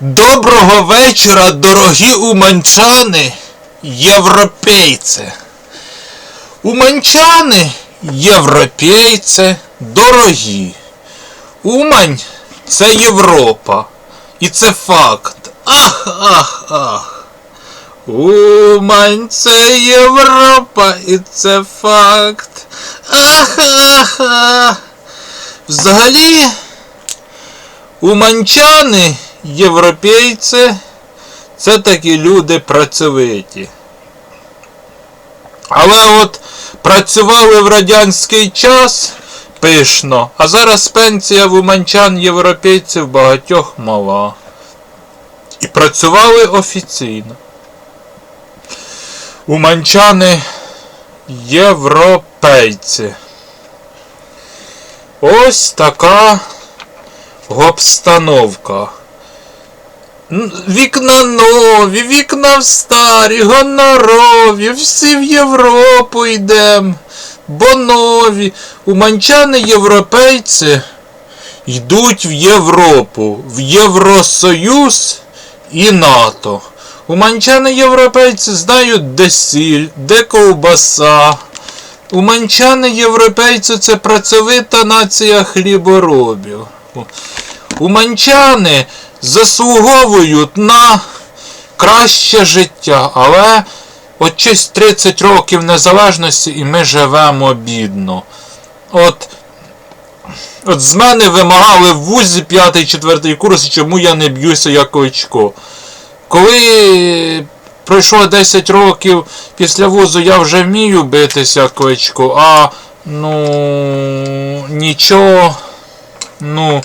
Доброго вечора, дорогі уманчани, європейці. Уманчани, європейці, дорогі. Умань це Європа. І це факт. Ах, ах, ах. Умань це Європа, і це факт. Ах, ах, ах. Взагалі, уманчани, європейці, це такі люди працьовиті. Але от працювали в радянський час пишно, а зараз пенсія в уманчан європейців багатьох мала. І працювали офіційно. Уманчани європейці. Ось така обстановка. Вікна нові, вікна старі, гонорові, всі в Європу йдем, бо нові. Уманчани європейці йдуть в Європу, в Євросоюз і НАТО. Уманчани європейці знають, де сіль, де ковбаса. Уманчани європейці це працьовита нація хліборобів. Уманчани заслуговують на краще життя, але от щось 30 років незалежності і ми живемо бідно. От, от з мене вимагали в вузі 5-4 курс, чому я не б'юся як очко. Коли пройшло 10 років після вузу, я вже вмію битися кличку, а ну нічого, ну,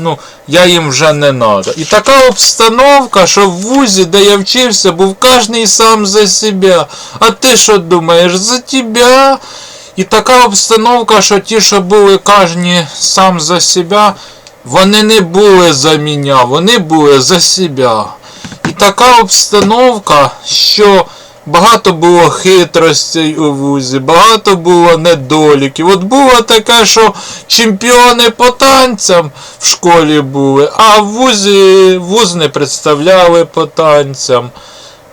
ну, я їм вже не надо. І така обстановка, що в вузі, де я вчився, був кожний сам за себе. А ти що думаєш, за тебе? І така обстановка, що ті, що були кожні сам за себе, вони не були за мене, вони були за себе. І така обстановка, що багато було хитростей у вузі, багато було недоліків. От було таке, що чемпіони по танцям в школі були, а в вузі вуз не представляли по танцям.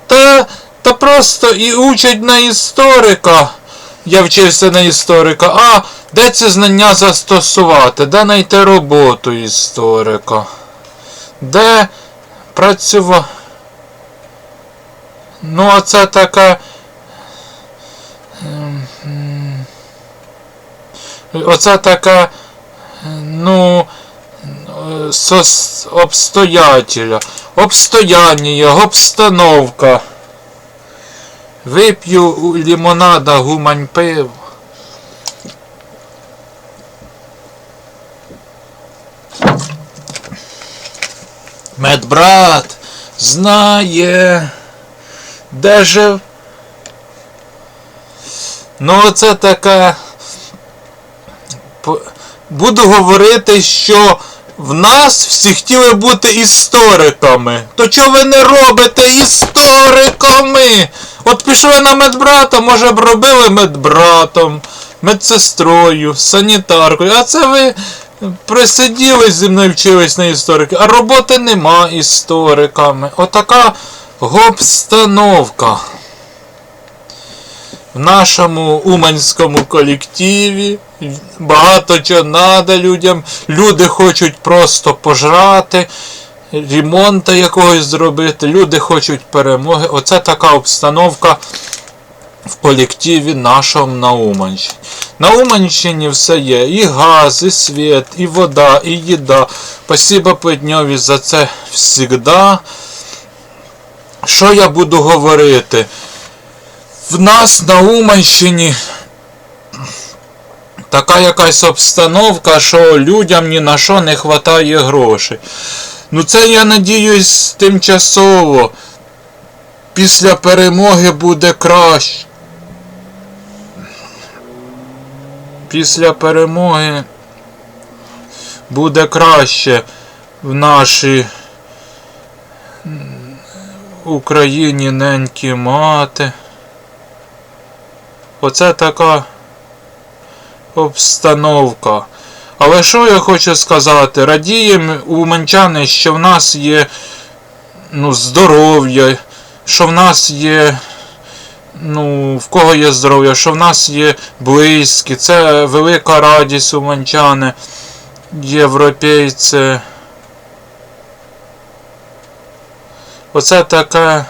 Та, та просто і учать на історика. Я вчився на історика. А де ці знання застосувати? Де знайти роботу історика? Де працювати? Ну, а така. ем, Оце така. Ну. е, Сос, обстоятеля, обстояння, обстановка. Вип'ю у лимонада гумань пив. Медбрат знає, де жив. Ну, оце така. Буду говорити, що в нас всі хотіли бути істориками. То чого ви не робите істориками? От пішли на медбрата, може б робили медбратом, медсестрою, санітаркою. А це ви присиділи зі мною вчились на історики, а роботи нема істориками. Отака обстановка в нашому уманському колективі. Багато чого надо людям. Люди хочуть просто пожрати, ремонта якогось зробити. Люди хочуть перемоги. Оце така обстановка в колективі нашому на Уманщині. На Уманщині все є. І газ, і світ, і вода, і їда. Спасибо Плетньові за це всігда. Що я буду говорити? В нас на Уманщині така якась обстановка, що людям ні на що не вистачає грошей. Ну це я надіюсь тимчасово. Після перемоги буде краще. Після перемоги буде краще в нашій Україні ненькі мати. Оце така обстановка. Але що я хочу сказати? Радіємо уманчани, що в нас є ну, здоров'я, що в нас є. Ну, в кого є здоров'я, що в нас є близькі, це велика радість уманчани, європейці. Оце така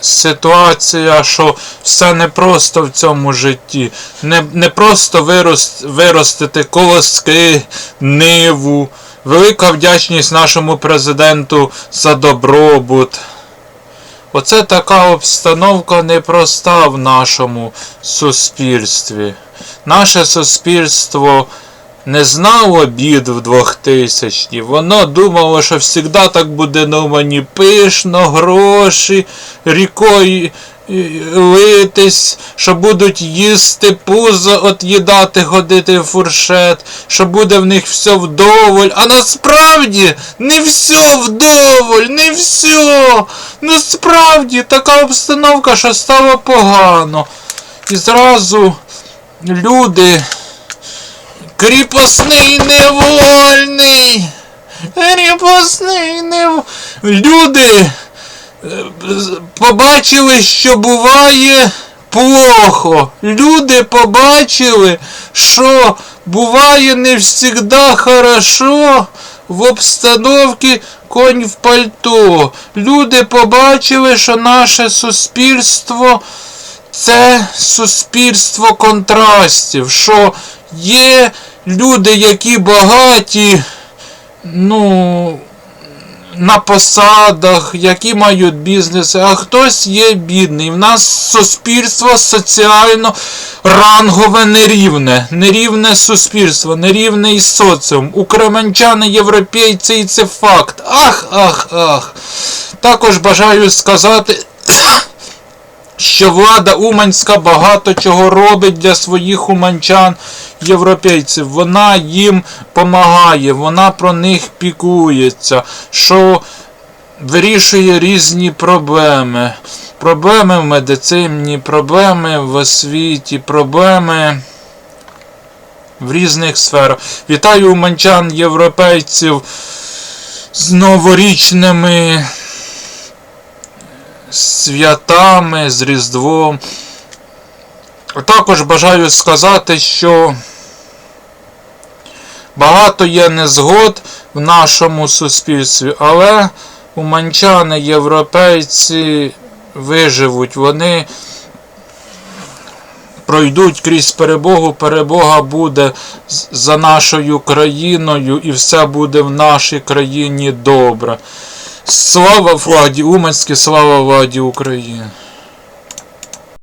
ситуація, що все не просто в цьому житті. Не, не просто вирост, виростити колоски, ниву. Велика вдячність нашому президенту за добробут. Оце така обстановка непроста в нашому суспільстві. Наше суспільство не знало бід в 2000-ті. Воно думало, що завжди так буде на мені пишно, гроші, рікою литись, що будуть їсти пузо, от їдати, ходити в фуршет, що буде в них все вдоволь. А насправді не все вдоволь, не все. Насправді така обстановка, що стало погано. І зразу люди. Кріпосний невольний. Кріпосний невольний. Люди е, побачили, що буває плохо. Люди побачили, що буває не завжди хорошо в обстановці конь в пальто. Люди побачили, що наше суспільство це суспільство контрастів, що є люди, які багаті, ну, на посадах, які мають бізнеси, а хтось є бідний. В нас суспільство соціально рангове нерівне, нерівне суспільство, нерівний соціум. Українчани, європейці, і це факт. Ах, ах, ах. Також бажаю сказати що влада Уманська багато чого робить для своїх уманчан, європейців. Вона їм допомагає, вона про них піклується, що вирішує різні проблеми. Проблеми в медицині, проблеми в освіті, проблеми в різних сферах. Вітаю уманчан, європейців з новорічними святами, з Різдвом. Також бажаю сказати, що багато є незгод в нашому суспільстві, але уманчани, європейці виживуть, вони пройдуть крізь перебогу, перебога буде за нашою країною і все буде в нашій країні добре. Слава владі Уманській, слава владі України.